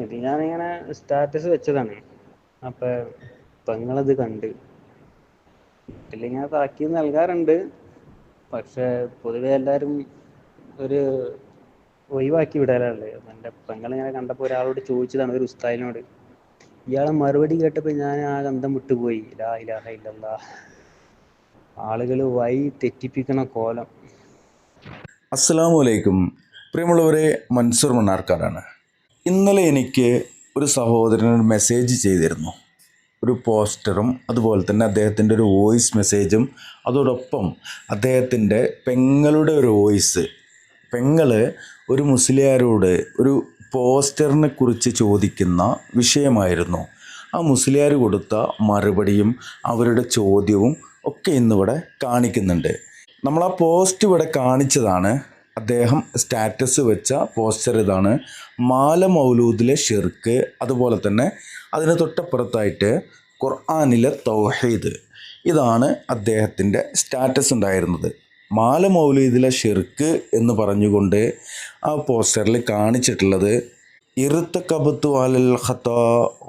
ഇത് ഞാനിങ്ങനെ സ്റ്റാറ്റസ് വെച്ചതാണ്. അപ്പൊ പെങ്ങളത് കണ്ട്. വീട്ടിലിങ്ങനെ താക്കീത് നൽകാറുണ്ട്. പക്ഷെ പൊതുവെ എല്ലാരും ഒരു ഒഴിവാക്കി വിടാറുണ്ട് എന്റെ പെങ്ങളിങ്ങനെ കണ്ടപ്പോൾ ഒരാളോട് ചോദിച്ചതാണ് ഒരു ഉസ്താദിനോട്. ഇയാളെ മറുപടി കേട്ടപ്പോൾ ഞാൻ ആ ഗന്ധം വിട്ടുപോയി. ലാ ഇലാഹ ഇല്ലല്ലാ. ആളുകൾ വഴി തെറ്റിപ്പിക്കണ കോലം. അസ്സലാമു അലൈക്കും പ്രിയമുള്ളവരെ മൻസൂർ മണ്ണാർക്കാടാണ്. ഇന്നലെ എനിക്ക് ഒരു സഹോദരൻ മെസ്സേജ് ചെയ്തിരുന്നു. ഒരു പോസ്റ്ററും അതുപോലെ തന്നെ അദ്ദേഹത്തിന്റെ ഒരു വോയിസ് മെസ്സേജും അതോടൊപ്പം അദ്ദേഹത്തിന്റെ പെങ്ങളുടെ ഒരു വോയിസ്. പെങ്ങൾ ഒരു മുസ്ലിയാരോട് ഒരു പോസ്റ്ററിനെ കുറിച്ച് ചോദിക്കുന്ന വിഷയമായിരുന്നു. ആ മുസ്ലിയാർ കൊടുത്ത മറുപടിയും അവരുടെ ചോദ്യവും ഒക്കെ ഇന്നിവിടെ കാണിക്കുന്നുണ്ട്. നമ്മൾ ആ പോസ്റ്റ് ഇവിടെ കാണിച്ചതാണ്. അദ്ദേഹം സ്റ്റാറ്റസ് വെച്ച പോസ്റ്റർ ഇതാണ്. മാല മൗലൂദിലെ ഷിർക്ക് അതുപോലെ തന്നെ അതിന് തൊട്ടപ്പുറത്തായിട്ട് ഖുർആാനിലെ തൗഹീദ്. ഇതാണ് അദ്ദേഹത്തിന്റെ സ്റ്റാറ്റസ് ഉണ്ടായിരുന്നത്. മാല മൗലൂദിലെ ഷിർക്ക് എന്ന് പറഞ്ഞുകൊണ്ട് ആ പോസ്റ്ററിൽ കാണിച്ചിട്ടുള്ളത് ഇറുത്തക്കബത്തു അലൽ ഖത്ത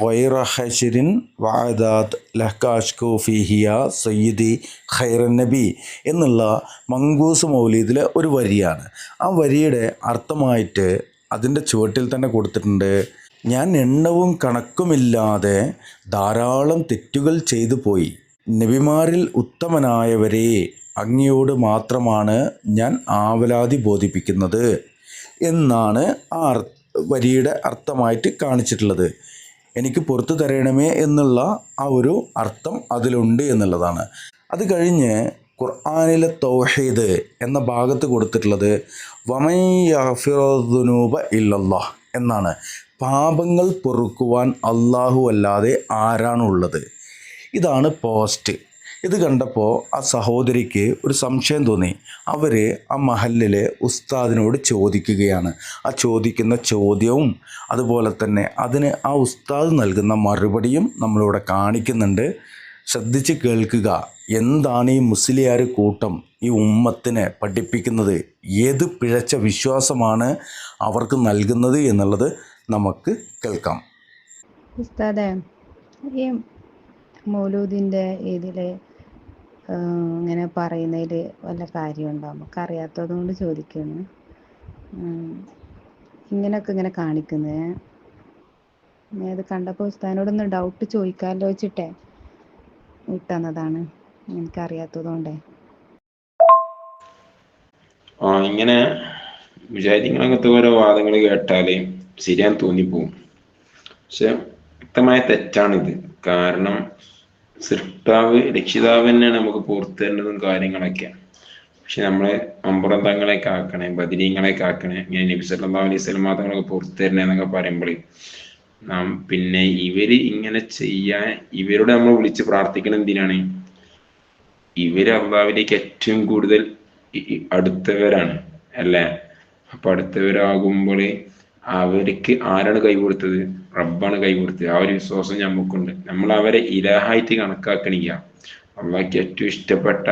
ഗൈറ ഹഷിരിൻ വാദാത്ത് ലഹ്കാഷ്കു ഫിഹിയ സയ്യിദി ഖൈറൻ നബി എന്നുള്ള മങ്കൂസ് മൗലീദിലെ ഒരു വരിയാണ്. ആ വരിയുടെ അർത്ഥമായിട്ട് അതിന്റെ ചുവട്ടിൽ തന്നെ കൊടുത്തിട്ടുണ്ട് ഞാൻ എണ്ണവും കണക്കുമില്ലാതെ ധാരാളം തെറ്റുകൾ ചെയ്തു പോയി. നബിമാരിൽ ഉത്തമനായവരെ അങ്ങയോട് മാത്രമാണ് ഞാൻ ആവലാതി ബോധിപ്പിക്കുന്നത് എന്നാണ് ആ അർ- വരിയുടെ അർത്ഥമായിട്ട് കാണിച്ചിട്ടുള്ളത്. എനിക്ക് പുറത്തു തരണമേ എന്നുള്ള ആ ഒരു അർത്ഥം അതിലുണ്ട് എന്നുള്ളതാണ്. അത് കഴിഞ്ഞ് ഖുർആാനിലെ തൗഹീദ് എന്ന ഭാഗത്ത് കൊടുത്തിട്ടുള്ളത് വമയ്യഫിറുനൂബ ഇല്ലല്ലാ എന്നാണ്. പാപങ്ങൾ പൊറുക്കുവാൻ അള്ളാഹു അല്ലാതെ ആരാണുള്ളത്? ഇതാണ് പോസ്റ്റ് ഇത് കണ്ടപ്പോൾ ആ സഹോദരിക്ക് ഒരു സംശയം തോന്നി. അവർ ആ മഹലിലെ ഉസ്താദിനോട് ചോദിക്കുകയാണ്. ആ ചോദിക്കുന്ന ചോദ്യവും അതുപോലെ തന്നെ അതിന് ആ ഉസ്താദ് നൽകുന്ന മറുപടിയും നമ്മളിവിടെ കാണിക്കുന്നുണ്ട്. ശ്രദ്ധിച്ച് കേൾക്കുക എന്താണ് ഈ മുസ്ലിയാർ കൂട്ടം ഈ ഉമ്മത്തിനെ പഠിപ്പിക്കുന്നത്? ഏത് പിഴച്ച വിശ്വാസമാണ് അവർക്ക് നൽകുന്നത് എന്നുള്ളത് നമുക്ക് കേൾക്കാം. ഉസ്താദേ ഈ മൗലൂദിന്റെ ഇതിൽ ഇങ്ങനെ പറയുന്നതിൽ വല്ല കാര്യമുണ്ടോ? നമുക്ക് അറിയാത്തത് കൊണ്ട് ചോദിക്കുന്നു. ഇങ്ങനെയൊക്കെ ഇങ്ങനെ കാണിക്കുന്നത് ഞാൻ ഇത് കണ്ടപ്പോൾ ഉസ്താദിനോടൊന്ന് ഡൗട്ട് ചോദിക്കാമല്ലോ വെച്ചിട്ടേ വിട്ടന്നതാണ് എനിക്കറിയാത്തത് കൊണ്ടേ. ആ ഇങ്ങനെ വിചാരിക്കണങ്ങനത്തെ ഓരോ വാദങ്ങൾ കേട്ടാൽ ശരിയാൻ തോന്നിപ്പോവും. പക്ഷെ വ്യക്തമായ തെറ്റാണിത്. കാരണം സൃഷ്ടാവ് രക്ഷിതാവ് തന്നെയാണ് നമുക്ക് പുറത്തു തരുന്നതും കാര്യങ്ങളൊക്കെ. പക്ഷെ നമ്മളെ അമ്പുറം കാക്കണേ ബദിനീങ്ങളെ കാക്കണേ ഇങ്ങനെ നബിസല്ലാ അലൈഹി വസല്ലം തങ്ങളൊക്കെ പുറത്തു തരണേ എന്നൊക്കെ പറയുമ്പോൾ നാം പിന്നെ ഇവർ ഇങ്ങനെ ചെയ്യാൻ ഇവരോട് നമ്മൾ വിളിച്ച് പ്രാർത്ഥിക്കണം എന്തിനാണ്? ഇവർ അള്ളാവിലേക്ക് ഏറ്റവും കൂടുതൽ അടുത്തവരാണ് അല്ലേ? അപ്പൊ അടുത്തവരാകുമ്പോൾ അവർക്ക് ആരാണ് കൈ കൊടുത്തത്? റബ്ബാണ് കൈ കൊടുത്തത്. ആ ഒരു വിശ്വാസം നമുക്കുണ്ട് നമ്മൾ അവരെ ഇലാഹായിട്ട് കണക്കാക്കണില്ല. അള്ളാഹ്ക്ക് ഏറ്റവും ഇഷ്ടപ്പെട്ട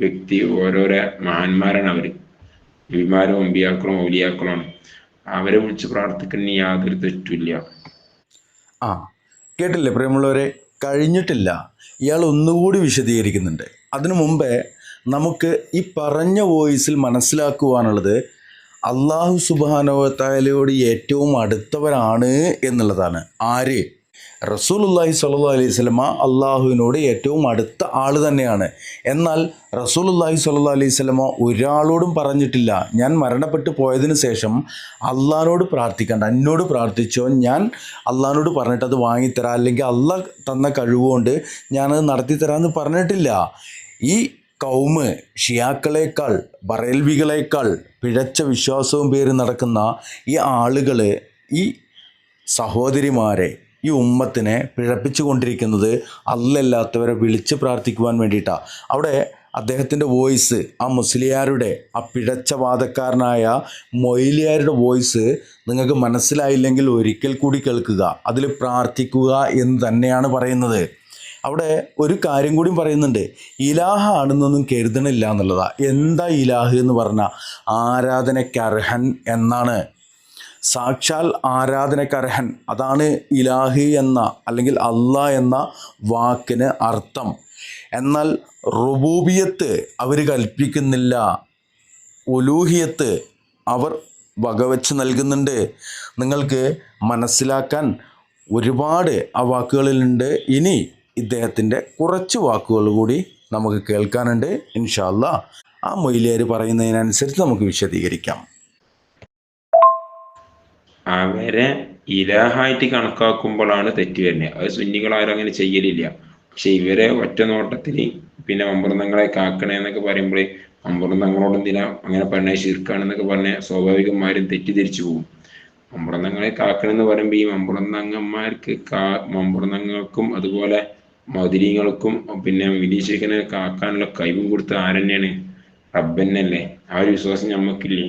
വ്യക്തി ഓരോരോ മഹാന്മാരാണ് അവർ. വിമാരും അമ്പിയാക്കളും ഔലിയാക്കളുമാണ്. അവരെ വിളിച്ച് പ്രാർത്ഥിക്കുന്ന യാതൊരു തെറ്റുമില്ല ആ കേട്ടില്ലേ പ്രിയമുള്ളവരെ? കഴിഞ്ഞിട്ടില്ല. ഇയാൾ ഒന്നുകൂടി വിശദീകരിക്കുന്നുണ്ട്. അതിനു മുമ്പേ നമുക്ക് ഈ പറഞ്ഞ വോയിസിൽ മനസ്സിലാക്കുവാനുള്ളത് അള്ളാഹു സുബാനവത്തായാലയോട് ഏറ്റവും അടുത്തവരാണ് എന്നുള്ളതാണ്. ആര്? റസൂലുല്ലാഹി സ്വല്ലല്ലാഹു അലൈഹി സ്വലമ അള്ളാഹുവിനോട് ഏറ്റവും അടുത്ത ആൾ തന്നെയാണ്. എന്നാൽ റസൂലുല്ലാഹി സ്വല്ലല്ലാഹു അലൈഹി സ്വലമ ഒരാളോടും പറഞ്ഞിട്ടില്ല. ഞാൻ മരണപ്പെട്ടു പോയതിന് ശേഷം അള്ളാഹിനോട് പ്രാർത്ഥിക്കണ്ട. എന്നോട് പ്രാർത്ഥിച്ചോ? ഞാൻ അള്ളാഹിനോട് പറഞ്ഞിട്ട് അത് വാങ്ങിത്തരാം. അല്ലെങ്കിൽ അള്ളാഹ് തന്ന കഴിവുകൊണ്ട് ഞാനത് നടത്തിത്തരാമെന്ന് പറഞ്ഞിട്ടില്ല. ഈ കൗമ് ഷിയാക്കളേക്കാൾ ബറേൽവികളേക്കാൾ പിഴച്ച വിശ്വാസവും പേര് നടക്കുന്ന ഈ ആളുകൾ ഈ സഹോദരിമാരെ ഈ ഉമ്മത്തിനെ പിഴപ്പിച്ചു കൊണ്ടിരിക്കുന്നത് അല്ലല്ലാത്തവരെ വിളിച്ച് പ്രാർത്ഥിക്കുവാൻ വേണ്ടിയിട്ടാണ് അവിടെ അദ്ദേഹത്തിന്റെ വോയിസ് ആ മുസ്ലിയാരുടെ ആ പിഴച്ച വാദക്കാരനായ മൊയിലിയാരുടെ വോയിസ് നിങ്ങൾക്ക് മനസ്സിലായില്ലെങ്കിൽ ഒരിക്കൽ കൂടി കേൾക്കുക. അതിൽ പ്രാർത്ഥിക്കുക എന്ന് തന്നെയാണ് പറയുന്നത്. അവിടെ ഒരു കാര്യം കൂടി പറയുന്നുണ്ട്. ഇലാഹാണെന്നൊന്നും കരുതണില്ല എന്നുള്ളതാ. എന്താ ഇലാഹ് എന്ന് പറഞ്ഞാൽ ആരാധനയ്ക്കർഹൻ എന്നാണ്. സാക്ഷാൽ ആരാധനക്കർഹൻ. അതാണ് ഇലാഹി എന്ന അല്ലെങ്കിൽ അല്ല എന്ന വാക്കിന് അർത്ഥം. എന്നാൽ റുബൂബിയത്ത് അവർ കൽപ്പിക്കുന്നില്ല. ഒലൂഹിയത്ത് അവർ വകവെച്ച് നൽകുന്നുണ്ട്. നിങ്ങൾക്ക് മനസ്സിലാക്കാൻ ഒരുപാട് ആ വാക്കുകളിലുണ്ട്. ഇനി ഇദ്ദേഹത്തിന്റെ കുറച്ച് വാക്കുകൾ കൂടി നമുക്ക് കേൾക്കാനുണ്ട്. ഇൻഷാല്ല ആ മൊയിലേര് പറയുന്നതിനനുസരിച്ച് നമുക്ക് വിശദീകരിക്കാം. അവരെ ഇലാഹായിട്ട് കണക്കാക്കുമ്പോഴാണ് തെറ്റ് വരുന്നത്. അത് സുന്നികളാരും അങ്ങനെ ചെയ്യലില്ല. പക്ഷെ ഇവരെ ഒറ്റ നോട്ടത്തിൽ പിന്നെ അമൃതങ്ങളെ കാക്കണേ എന്നൊക്കെ പറയുമ്പോൾ അമൃതങ്ങളോട് എന്തിനാ അങ്ങനെ പറഞ്ഞ? ശിർക്കാണെന്നൊക്കെ പറഞ്ഞ. സ്വാഭാവികമാരും തെറ്റിദ്ധരിച്ചു പോകും. അമൃതങ്ങളെ കാക്കണമെന്ന് പറയുമ്പോൾ ഈ അമൃതങ്ങന്മാർക്ക് കാ അമൃതങ്ങൾക്കും അതുപോലെ മധുരീങ്ങൾക്കും പിന്നെ വിദേശിക്കനെ കാക്കാനുള്ള കഴിവും കൊടുത്ത ആരെന്നെയാണ്? റബ്ബന്നല്ലേ? ആ ഒരു വിശ്വാസം നമ്മക്കില്ലേ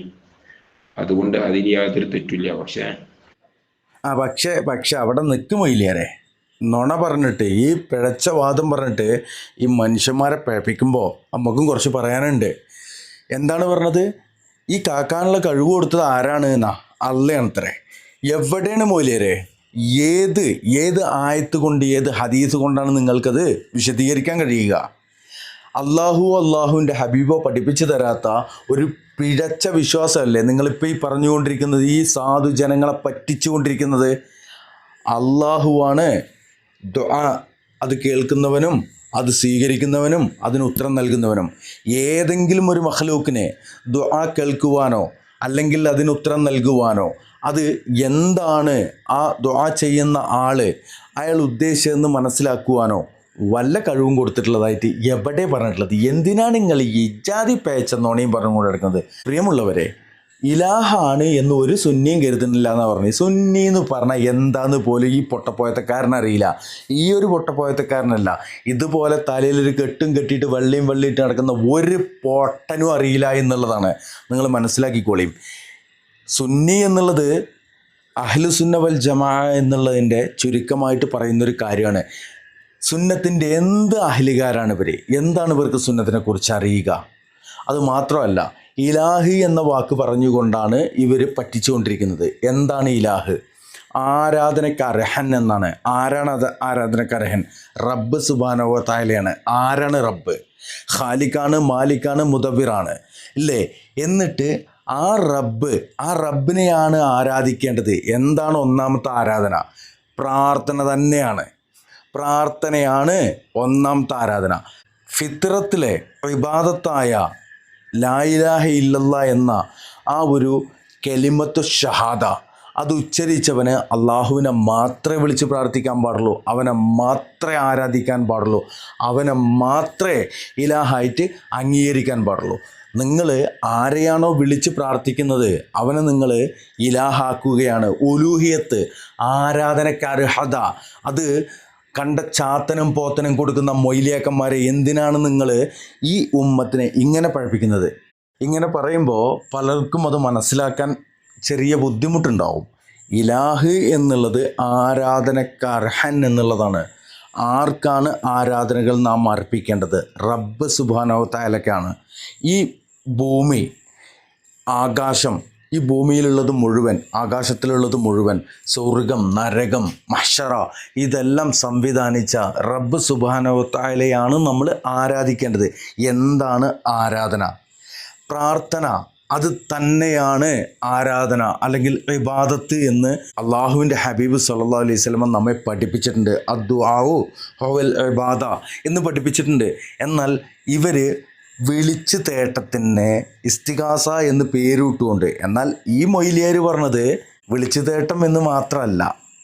അതുകൊണ്ട് അതിൽ യാതൊരു തെറ്റില്ല പക്ഷേ. ആ പക്ഷേ പക്ഷെ അവിടെ നിൽക്കുമൊയിലേറെ നുണ പറഞ്ഞിട്ട് ഈ പിഴച്ച വാദം പറഞ്ഞിട്ട് ഈ മനുഷ്യന്മാരെ പിഴപ്പിക്കുമ്പോൾ നമുക്കും കുറച്ച് പറയാനുണ്ട്. എന്താണ് പറഞ്ഞത്? ഈ കാക്കാനുള്ള കഴിവ് കൊടുത്തത് ആരാണ് എന്നാ? അല്ലയാണത്രേ എവിടെയാണ് മൊയിലേരെ ഏത് ഏത് ആയത്ത് കൊണ്ട് ഏത് ഹദീസ് കൊണ്ടാണ് നിങ്ങൾക്കത് വിശദീകരിക്കാൻ കഴിയുക? അള്ളാഹു അള്ളാഹുവിന്റെ ഹബീബോ പഠിപ്പിച്ചു തരാത്ത ഒരു പിഴച്ച വിശ്വാസമല്ലേ നിങ്ങളിപ്പോൾ ഈ പറഞ്ഞുകൊണ്ടിരിക്കുന്നത് ഈ സാധു ജനങ്ങളെ പറ്റിച്ചുകൊണ്ടിരിക്കുന്നത്? അള്ളാഹുവാണ് അത് കേൾക്കുന്നവനും അത് സ്വീകരിക്കുന്നവനും അതിന് ഉത്തരം നൽകുന്നവനും. ഏതെങ്കിലും ഒരു മഹലൂക്കിനെ ദുആ കേൾക്കുവാനോ അല്ലെങ്കിൽ അതിന് ഉത്തരം നൽകുവാനോ അത് എന്താണ് ആ ദുആ ചെയ്യുന്ന ആൾ അയാൾ ഉദ്ദേശിച്ചതെന്ന് മനസ്സിലാക്കുവാനോ? വല്ല കഴിവും കൊടുത്തിട്ടുള്ളതായിട്ട് എവിടെ പറഞ്ഞിട്ടുള്ളത്? എന്തിനാണ് നിങ്ങൾ ഈ ഇജാതി പേച്ചെന്നോണയും നോണയും പറഞ്ഞുകൊണ്ട് എടുക്കുന്നത്? പ്രിയമുള്ളവരെ ഇലാഹാണ് എന്ന് ഒരു സുന്നിയും കരുതുന്നില്ല എന്നാണ് പറഞ്ഞത്. സുന്നി എന്ന് പറഞ്ഞാൽ എന്താന്ന് പോലും ഈ പൊട്ടപ്പോയത്തക്കാരനറിയില്ല. ഈ ഒരു പൊട്ടപ്പോയത്തക്കാരനല്ല. ഇതുപോലെ തലയിൽ ഒരു കെട്ടും കെട്ടിയിട്ട് വെള്ളിയും വെള്ളിയിട്ട് നടക്കുന്ന ഒരു പൊട്ടനും അറിയില്ല എന്നുള്ളതാണ്. നിങ്ങൾ മനസ്സിലാക്കിക്കോളിയും സുന്നി എന്നുള്ളത് അഹ്ലുസുന്ന വൽ ജമാ എന്നുള്ളതിന്റെ ചുരുക്കമായിട്ട് പറയുന്നൊരു കാര്യമാണ്. സുന്നത്തിന്റെ എന്ത് അഹ്ലികാരാണ് ഇവർ എന്താണ് ഇവർക്ക് സുന്നത്തിനെ കുറിച്ച് അറിയുക? അത് മാത്രമല്ല ഇലാഹി എന്ന വാക്ക് പറഞ്ഞുകൊണ്ടാണ് ഇവർ പറ്റിച്ചുകൊണ്ടിരിക്കുന്നത്. എന്താണ് ഇലാഹ്? ആരാധനയ്ക്ക് അർഹൻ എന്നാണ്. ആരാണ് അത് ആരാധനയ്ക്ക് അർഹൻ റബ്ബ് സുബാനവ തായാലയാണ് ആരാണ് റബ്ബ്? ഖാലിക്കാണ് മാലിക്കാണ് മുദബിറാണ് ഇല്ലേ? എന്നിട്ട് ആ റബ്ബ് ആ റബ്ബിനെയാണ് ആരാധിക്കേണ്ടത്. എന്താണ് ഒന്നാമത്തെ ആരാധന? പ്രാർത്ഥന തന്നെയാണ്. പ്രാർത്ഥനയാണ് ഒന്നാമത്തെ ആരാധന. ഫിത്രത്തിലെ വിവാദത്തായ ലായിലാഹ ഇല്ലല്ല എന്ന ആ ഒരു കെലിമത്തു ഷഹാദ അത് ഉച്ചരിച്ചവന് അള്ളാഹുവിനെ മാത്രമേ വിളിച്ച് പ്രാർത്ഥിക്കാൻ പാടുള്ളൂ. അവനെ മാത്രമേ ആരാധിക്കാൻ പാടുള്ളൂ. അവനെ മാത്രമേ ഇലാഹായിട്ട് അംഗീകരിക്കാൻ പാടുള്ളൂ. നിങ്ങൾ ആരെയാണോ വിളിച്ച് പ്രാർത്ഥിക്കുന്നത് അവനെ നിങ്ങൾ ഇലാഹാക്കുകയാണ്. ഉലൂഹിയത്ത് ആരാധനക്കർഹത അത് കണ്ട ചാത്തനും പോത്തനും കൊടുക്കുന്ന മൊയിലിയാക്കന്മാരെ എന്തിനാണ് നിങ്ങൾ ഈ ഉമ്മത്തിനെ ഇങ്ങനെ പഴപ്പിക്കുന്നത്? ഇങ്ങനെ പറയുമ്പോൾ പലർക്കും അത് മനസ്സിലാക്കാൻ ചെറിയ ബുദ്ധിമുട്ടുണ്ടാവും. ഇലാഹ് എന്നുള്ളത് ആരാധനക്കർഹൻ എന്നുള്ളതാണ്. ആർക്കാണ് ആരാധനകൾ നാം അർപ്പിക്കേണ്ടത്? റബ്ബ് സുബാനോ തായാലക്കാണ് ഈ ഭൂമി ആകാശം ഈ ഭൂമിയിലുള്ളത് മുഴുവൻ ആകാശത്തിലുള്ളത് മുഴുവൻ സ്വർഗം നരകം മഷറ ഇതെല്ലാം സംവിധാനിച്ച റബ്ബ് സുബാനവത്തായാലെയാണ് നമ്മൾ ആരാധിക്കേണ്ടത്. എന്താണ് ആരാധന? പ്രാർത്ഥന. അത് തന്നെയാണ് ആരാധന അല്ലെങ്കിൽ ഇബാദത്ത് എന്ന് അള്ളാഹുവിന്റെ ഹബീബ് സല്ലാ അലൈഹി സ്വലമ നമ്മെ പഠിപ്പിച്ചിട്ടുണ്ട്. അദ്ദുആവു ഹോവൽ ഇബാദ എന്ന് പഠിപ്പിച്ചിട്ടുണ്ട്. എന്നാൽ ഇവർ വിളിച്ച് തേട്ടത്തിനെ ഇസ്തികാസ എന്ന് പേരിട്ടുകൊണ്ട് എന്നാൽ ഈ മൊയിലിയാർ പറഞ്ഞത് വിളിച്ചു തേട്ടം എന്ന് മാത്രമല്ല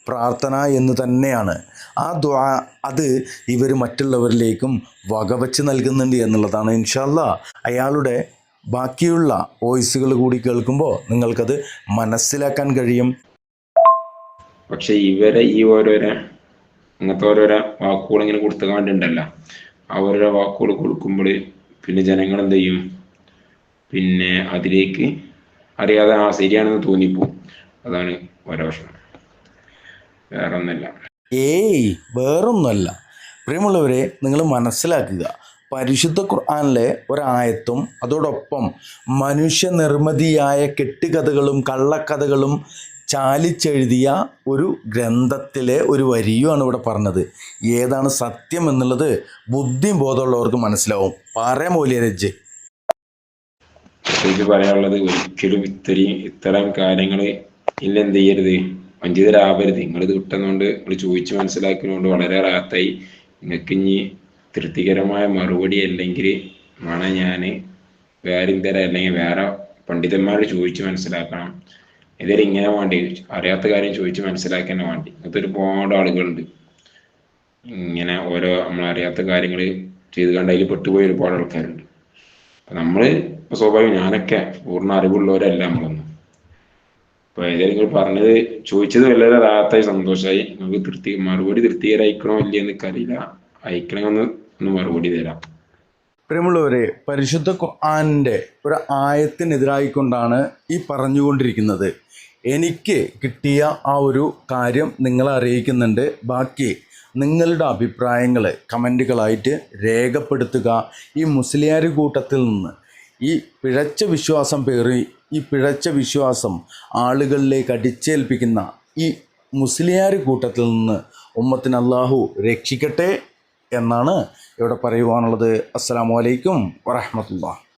പ്രാർത്ഥന എന്ന് തന്നെയാണ്. ആ ദ്വാ അത് ഇവർ മറ്റുള്ളവരിലേക്കും വകവച്ച് നൽകുന്നുണ്ട് എന്നുള്ളതാണ് ഇൻഷല്ല അയാളുടെ ബാക്കിയുള്ള വോയിസുകൾ കൂടി കേൾക്കുമ്പോൾ നിങ്ങൾക്കത് മനസ്സിലാക്കാൻ കഴിയും. പക്ഷെ ഇവരെ ഈ ഓരോരോ അങ്ങനത്തെ ഓരോരോ വാക്കുകൾ ഇങ്ങനെ കൊടുത്തു കണ്ടുണ്ടല്ലോ ആ ഓരോരോ വാക്കുകൾ കൊടുക്കുമ്പോൾ പിന്നെ ജനങ്ങൾ എന്ത് ചെയ്യും? പിന്നെ അതിലേക്ക് അറിയാതെ ആ ശരിയാണെന്ന് തോന്നിപ്പോവും. അതാണ് ഓരോ പ്രശ്നം. വേറെ ഒന്നല്ല ഏയ് വേറൊന്നുമല്ല. പ്രിയമുള്ളവരെ നിങ്ങൾ മനസ്സിലാക്കുക. പരിശുദ്ധ ഖുർആാനിലെ ഒരായത്തും അതോടൊപ്പം മനുഷ്യനിർമ്മിതിയായ കെട്ടുകഥകളും കള്ളക്കഥകളും ചാലിച്ചെഴുതിയ ഒരു ഗ്രന്ഥത്തിലെ ഒരു വരിയുമാണ് ഇവിടെ പറഞ്ഞത്. ഏതാണ് സത്യം എന്നുള്ളത് ബുദ്ധിയും ബോധമുള്ളവർക്ക് മനസ്സിലാവും. പറ മൂല്യരജ് പറയാനുള്ളത് ഒരിക്കലും ഇത്രയും ഇത്തരം കാര്യങ്ങൾ ഇല്ല എന്ത് ചെയ്യരുത്. വഞ്ചിതരാവരുത്. നിങ്ങളിത് കിട്ടുന്നതുകൊണ്ട് നിങ്ങൾ ചോദിച്ച് മനസ്സിലാക്കുന്നതുകൊണ്ട് വളരെ റാത്തായി നിങ്ങൾക്ക് ഇനി തൃപ്തികരമായ മറുപടി അല്ലെങ്കിൽ ആണ് ഞാൻ വേറെ തരാം അല്ലെങ്കിൽ വേറെ പണ്ഡിതന്മാരോട് ചോദിച്ച് മനസ്സിലാക്കണം. ഇതിൽ ഇങ്ങനെ വേണ്ടി അറിയാത്ത കാര്യം ചോദിച്ച് മനസ്സിലാക്കാൻ വേണ്ടി. ഇങ്ങനത്തെ ഒരുപാട് ആളുകളുണ്ട്. ഇങ്ങനെ ഓരോ നമ്മൾ അറിയാത്ത കാര്യങ്ങൾ ചെയ്ത് കണ്ട് അതിൽ പെട്ടുപോയ ഒരുപാട് ആൾക്കാരുണ്ട്. അപ്പൊ നമ്മൾ ഇപ്പൊ സ്വാഭാവികം ഞാനൊക്കെ പൂർണ അറിവുള്ളവരല്ല നമ്മളൊന്നും. അപ്പൊ ഏതായാലും നിങ്ങൾ പറഞ്ഞത് ചോദിച്ചത് വളരെ റാത്തായി സന്തോഷമായി നിങ്ങൾക്ക് തൃപ്തി മറുപടി തൃപ്തികരായിക്കണോ ഇല്ലയെന്ന് എന്നൊക്കെ അറിയില്ല അയക്കണമെന്ന് ഒന്ന് മറുപടി തരാം. പ്രിയമുള്ളവരെ പരിശുദ്ധ ഖുർആാനിന്റെ ഒരു ആയത്തിനെതിരായി കൊണ്ടാണ് ഈ പറഞ്ഞുകൊണ്ടിരിക്കുന്നത്. എനിക്ക് കിട്ടിയ ആ ഒരു കാര്യം നിങ്ങളെ അറിയിക്കുന്നുണ്ട്. ബാക്കി നിങ്ങളുടെ അഭിപ്രായങ്ങൾ കമന്റുകളായിട്ട് രേഖപ്പെടുത്തുക. ഈ മുസ്ലിയാർ കൂട്ടത്തിൽ നിന്ന് ഈ പിഴച്ച വിശ്വാസം പേറി ഈ പിഴച്ച വിശ്വാസം ആളുകളിലേക്ക് അടിച്ചേൽപ്പിക്കുന്ന ഈ മുസ്ലിയാർ കൂട്ടത്തിൽ നിന്ന് ഉമ്മത്തിന് അള്ളാഹു രക്ഷിക്കട്ടെ. എന്നാണ് ഇവിടെ പറയുവാനുള്ളത്. അസ്സാം വലൈക്കും വറഹമത്തുള്ള